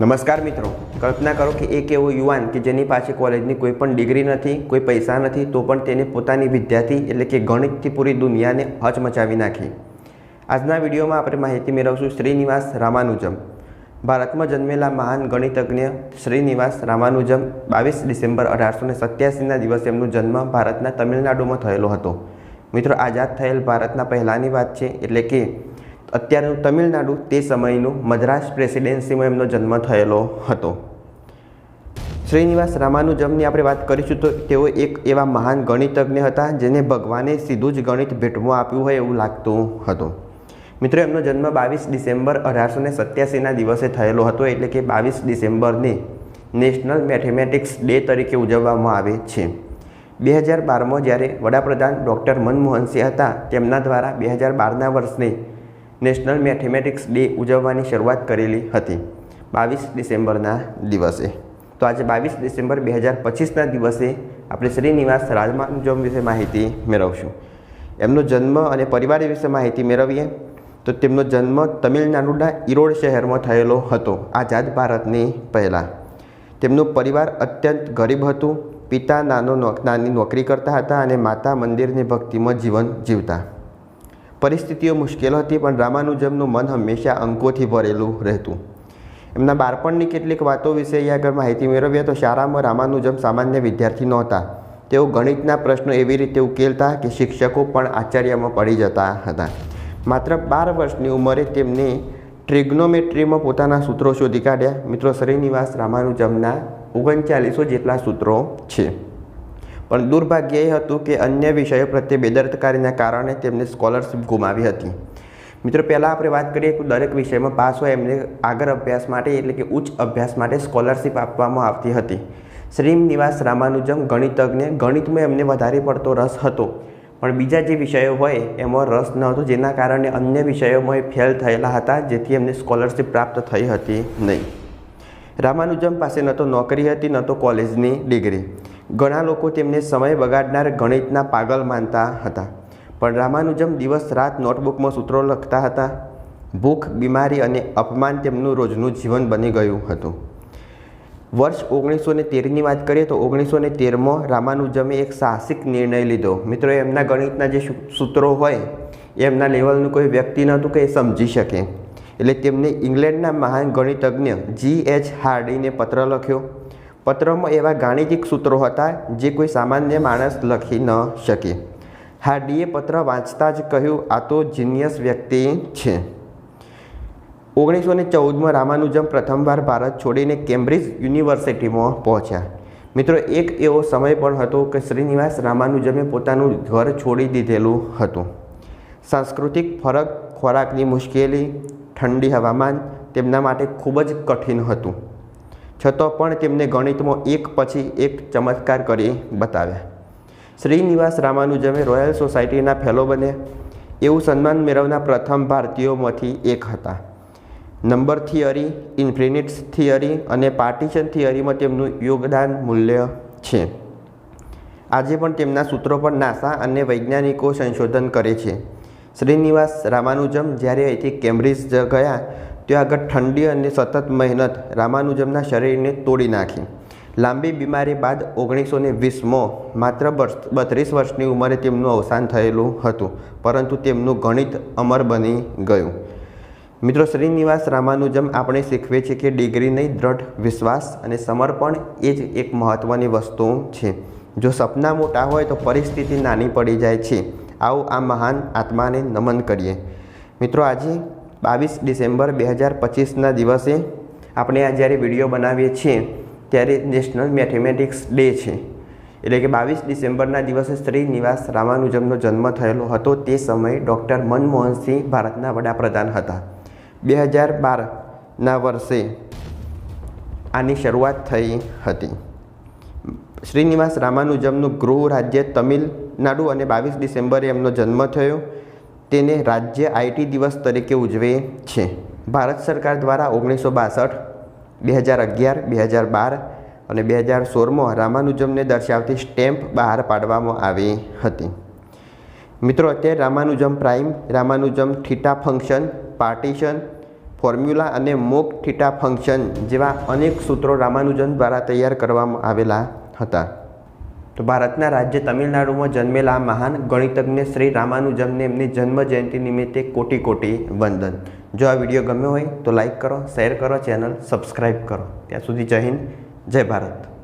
નમસ્કાર મિત્રો. કલ્પના કરો કે એક એવો યુવાન કે જેની પાસે કોલેજની કોઈ પણ ડિગ્રી નથી, કોઈ પૈસા નથી, તો પણ તેને પોતાની વિદ્યાર્થી એટલે કે ગણિતથી પૂરી દુનિયાને હચમચાવી નાખી. આજના વિડીયોમાં આપણે માહિતી મેળવશું શ્રીનિવાસ રામાનુજમ. ભારતમાં જન્મેલા મહાન ગણિતજ્ઞ શ્રીનિવાસ રામાનુજમ બાવીસ ડિસેમ્બર અઢારસો ને સત્યાસીના દિવસે એમનો જન્મ ભારતના તમિલનાડુમાં થયેલો હતો. મિત્રો, આઝાદ થયેલ ભારતના પહેલાંની વાત છે એટલે કે અત્યારનું તમિલનાડુ તે સમયનું મદ્રાસ પ્રેસિડેન્સીમાં એમનો જન્મ થયેલો હતો. શ્રીનિવાસ રામાનુજમની આપણે વાત કરીશું તો તેઓ એક એવા મહાન ગણિતજ્ઞ હતા જેને ભગવાને સીધું જ ગણિત ભેટમાં આપ્યું હોય એવું લાગતું હતું. મિત્રો, એમનો જન્મ બાવીસ ડિસેમ્બર અઢારસો ને સત્યાસીના દિવસે થયેલો હતો એટલે કે બાવીસ ડિસેમ્બરને નેશનલ મેથેમેટિક્સ ડે તરીકે ઉજવવામાં આવે છે. બે હજાર બારમાં જ્યારે વડાપ્રધાન ડૉક્ટર મનમોહન સિંહ હતા, તેમના દ્વારા બે હજાર બારના વર્ષને નેશનલ મેથેમેટિક્સ ડે ઉજવવાની શરૂઆત કરેલી હતી. બાવીસ ડિસેમ્બરના દિવસે. તો આજે બાવીસ ડિસેમ્બર બે હજાર પચીસના દિવસે આપણે શ્રીનિવાસ રાજમાનુજમ વિશે માહિતી મેળવશું. એમનો જન્મ અને પરિવાર વિશે માહિતી મેળવીએ તો તેમનો જન્મ તમિલનાડુના ઈરોડ શહેરમાં થયેલો હતો, આઝાદ ભારતની પહેલાં. તેમનું પરિવાર અત્યંત ગરીબ હતું, પિતા નાનો નાની નોકરી કરતા હતા અને માતા મંદિરની ભક્તિમાં જીવન જીવતા. પરિસ્થિતિઓ મુશ્કેલ હતી, પણ રામાનુજમનું મન હંમેશા અંકોથી ભરેલું રહેતું. એમના બાળપણની કેટલીક વાતો વિશે અહીંયા આગળ માહિતી મેળવીએ તો શાળામાં રામાનુજમ સામાન્ય વિદ્યાર્થી નહોતા. તેઓ ગણિતના પ્રશ્નો એવી રીતે ઉકેલતા કે શિક્ષકો પણ આશ્ચર્યમાં પડી જતા હતા. માત્ર બાર વર્ષની ઉંમરે તેમને ટ્રિગ્નોમેટ્રીમાં પોતાના સૂત્રો શોધી કાઢ્યા. મિત્રો, શ્રીનિવાસ રામાનુજમના ઓગણચાલીસો જેટલા સૂત્રો છે. પણ દુર્ભાગ્ય એ હતું કે અન્ય વિષયો પ્રત્યે બેદરકારીના કારણે તેમને સ્કોલરશિપ ગુમાવી હતી. મિત્રો, પહેલાં આપણે વાત કરીએ કે દરેક વિષયમાં પાસ હોય એમને આગળ અભ્યાસ માટે, એટલે કે ઉચ્ચ અભ્યાસ માટે સ્કોલરશિપ આપવામાં આવતી હતી. શ્રીનિવાસ રામાનુજમ ગણિતજ્ઞ, ગણિતમાં એમને વધારે પડતો રસ હતો. પણ બીજા જે વિષયો હોય, એમાં રસ ન હતો જેના કારણે અન્ય વિષયોમાં એ ફેલ થયેલા હતા, જેથી એમને સ્કોલરશિપ પ્રાપ્ત થઈ હતી નહીં. રામાનુજમ પાસે ન તો નોકરી હતી, ન તો કોલેજની ડિગ્રી ઘણા લોકો તેમને સમય બગાડનાર ગણિતના પાગલ માનતા હતા. પણ રામાનુજમ દિવસ રાત નોટબુકમાં સૂત્રો લખતા હતા. ભૂખ, બીમારી અને અપમાન તેમનું રોજનું જીવન બની ગયું હતું. વર્ષ ઓગણીસો ને તેરની વાત કરીએ તો ઓગણીસો ને તેરમાં રામાનુજમે એક સાહસિક નિર્ણય લીધો. મિત્રો, એમના ગણિતના જે સૂત્રો હોય, એમના લેવલનું કોઈ વ્યક્તિ નહોતું કે એ સમજી શકે. એટલે તેમને ઇંગ્લેન્ડના મહાન ગણિતજ્ઞ જી એચ હાર્ડીને પત્ર લખ્યો. પત્રમાં એવા ગાણિતિક સૂત્રો હતા જે કોઈ સામાન્ય માણસ લખી ન શકે. હાર્ડીએ પત્ર વાંચતા જ કહ્યું, આ તો જીનિયસ વ્યક્તિ છે. ઓગણીસો ને ચૌદમાં રામાનુજમ પ્રથમવાર ભારત છોડીને કેમ્બ્રિજ યુનિવર્સિટીમાં પહોંચ્યા. મિત્રો, એક એવો સમય પણ હતો કે શ્રીનિવાસ રામાનુજમે પોતાનું ઘર છોડી દીધેલું હતું. સાંસ્કૃતિક ફરક ખોરાકની મુશ્કેલી, ઠંડી હવામાન તેમના માટે ખૂબ જ કઠિન હતું. છતાં પણ તેમને ગણિતમાં એક પછી એક ચમત્કાર કરી બતાવ્યા. શ્રીનિવાસ રામાનુજમે રોયલ સોસાયટીના ફેલો બન્યા. એવું સન્માન મેળવનાર પ્રથમ ભારતીયોમાંથી એક હતા. નંબર થિયરી ઇન્ફિનિટ્સ થિયરી અને પાર્ટીશન થિયરીમાં તેમનું યોગદાન મૂલ્ય છે. આજે પણ તેમના સૂત્રો પર નાસા અને વૈજ્ઞાનિકો સંશોધન કરે છે. શ્રીનિવાસ રામાનુજમ જ્યારે અહીંથી કેમ્બ્રિજ ગયા ત્યાં આગળ ઠંડી અને સતત મહેનત રામાનુજમના શરીરને તોડી નાખી. લાંબી બીમારી બાદ ઓગણીસો ને વીસમાં માત્ર બત્રીસ વર્ષની ઉંમરે તેમનું અવસાન થયેલું હતું, પરંતુ તેમનું ગણિત અમર બની ગયું. મિત્રો, શ્રીનિવાસ રામાનુજમ આપણે શીખવે છે કે ડિગ્રી નહીં, દ્રઢ વિશ્વાસ અને સમર્પણ એ જ એક મહત્ત્વની વસ્તુ છે. જો સપના મોટા હોય તો પરિસ્થિતિ નાની પડી જાય છે. આવું આ મહાન આત્માને નમન કરીએ. મિત્રો, આજે બાવીસ ડિસેમ્બર બે હજાર પચીસના દિવસે આપણે આ જ્યારે વીડિયો બનાવીએ છીએ, ત્યારે નેશનલ મેથેમેટિક્સ ડે છે. એટલે કે બાવીસ ડિસેમ્બરના દિવસે શ્રીનિવાસ રામાનુજમનો જન્મ થયેલો હતો. તે સમયે ડૉક્ટર મનમોહનસિંહ ભારતના વડાપ્રધાન હતા. બે હજાર બારના વર્ષે આની શરૂઆત થઈ હતી. શ્રીનિવાસ રામાનુજમનું ગૃહ રાજ્ય તમિલનાડુ અને બાવીસ ડિસેમ્બરે એમનો જન્મ થયો. તેને રાજ્ય આઈટી દિવસ તરીકે ઉજવે છે. ભારત સરકાર દ્વારા ઓગણીસો બાસઠ, બે હજાર અગિયાર, બે હજાર બાર અને બે હજાર સોળમાં રામાનુજમને દર્શાવતી સ્ટેમ્પ બહાર પાડવામાં આવી હતી. મિત્રો, અત્યારે Ramanujan prime, Ramanujan theta function, partition, formula અને મોક થીટા ફંક્શન જેવા અનેક સૂત્રો રામાનુજન દ્વારા તૈયાર કરવામાં આવેલા હતા. તો ભારતના રાજ્ય તમિલનાડુમાં જન્મેલા મહાન ગણિતજ્ઞ શ્રી રામાનુજમને એમની જન્મ જયંતિ નિમિત્તે કોટી કોટી વંદન. જો આ વીડિયો ગમ્યો હોય તો લાઈક કરો, શેર કરો, ચેનલ સબસ્ક્રાઈબ કરો. ત્યાં સુધી જય હિન્દ, જય ભારત.